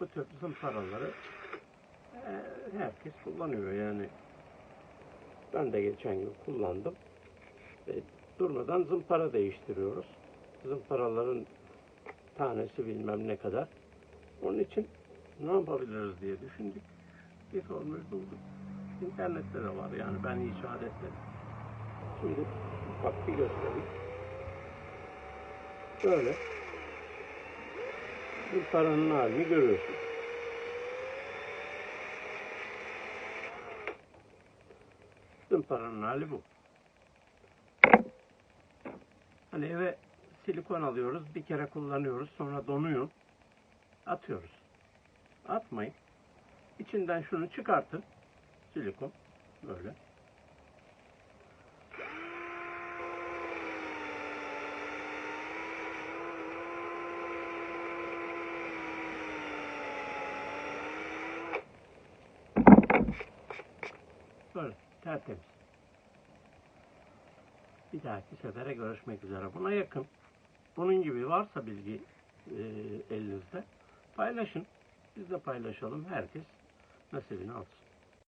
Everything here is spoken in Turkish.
bu tür zımparaları e, herkes kullanıyor yani. Ben de geçen gün kullandım. E, durmadan zımpara değiştiriyoruz. Zımparaların tanesi bilmem ne kadar. Onun için ne yapabiliriz diye düşündük. Bir formül bulduk. İnternette de var yani ben icat etmedim. Şimdi ufak bir göstereyim. Böyle. Zımparanın halini görüyorsunuz. Zımparanın hali bu. Hani eve silikon alıyoruz, bir kere kullanıyoruz, sonra donuyor. Atıyoruz. Atmayın. İçinden şunu çıkartın. Silikon. Böyle tertemiz. Bir dahaki sefere görüşmek üzere. Buna yakın. Bunun gibi varsa bilgi e, elinizde paylaşın. Biz de paylaşalım. Herkes nasibini alsın.